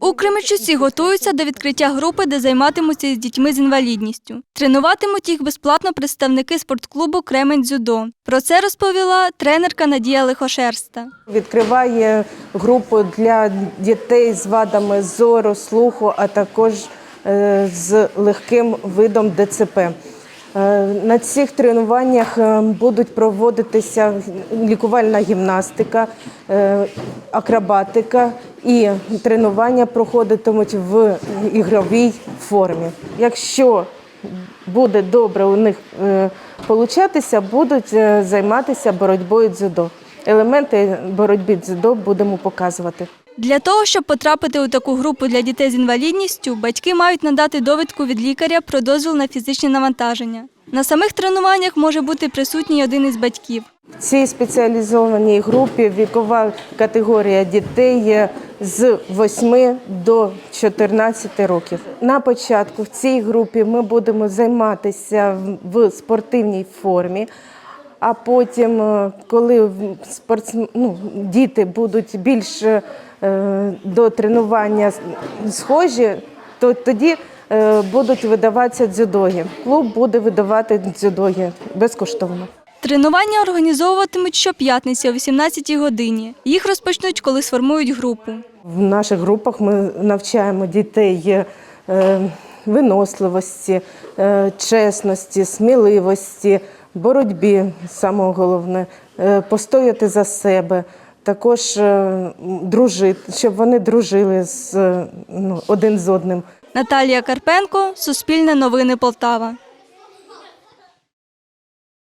У Кременчуці готуються до відкриття групи, де займатимуться з дітьми з інвалідністю. Тренуватимуть їх безплатно представники спортклубу Кремень Дзюдо. Про це розповіла тренерка Надія Лихошерста. відкриває групу для дітей з вадами зору, слуху, а також е, з легким видом ДЦП. Е, На цих тренуваннях е, будуть проводитися лікувальна гімнастика, акробатика і тренування проходитимуть в ігровій формі. Якщо буде добре у них е, получатися, будуть е, займатися боротьбою дзюдо. Елементи боротьби дзюдо будемо показувати. Для того, щоб потрапити у таку групу для дітей з інвалідністю, батьки мають надати довідку від лікаря про дозвіл на фізичне навантаження. На самих тренуваннях може бути присутній один із батьків. В цій спеціалізованій групі вікова категорія дітей є з 8 до 14 років. На початку в цій групі ми будемо займатися в- спортивній формі. А потім, е, коли в- ну, діти будуть більш е, до тренування схожі, то тоді е, будуть видаватися дзюдоги. Клуб буде видавати дзюдоги безкоштовно. Тренування організовуватимуть щоп'ятниці о 18-й годині. Їх розпочнуть, коли сформують групу. В наших групах ми навчаємо дітей е, виносливості, е, чесності, сміливості, боротьбі, саме головне, е, постояти за себе, також дружити, щоб вони дружили з, ну, один з одним. Наталія Карпенко, Суспільне новини Полтава.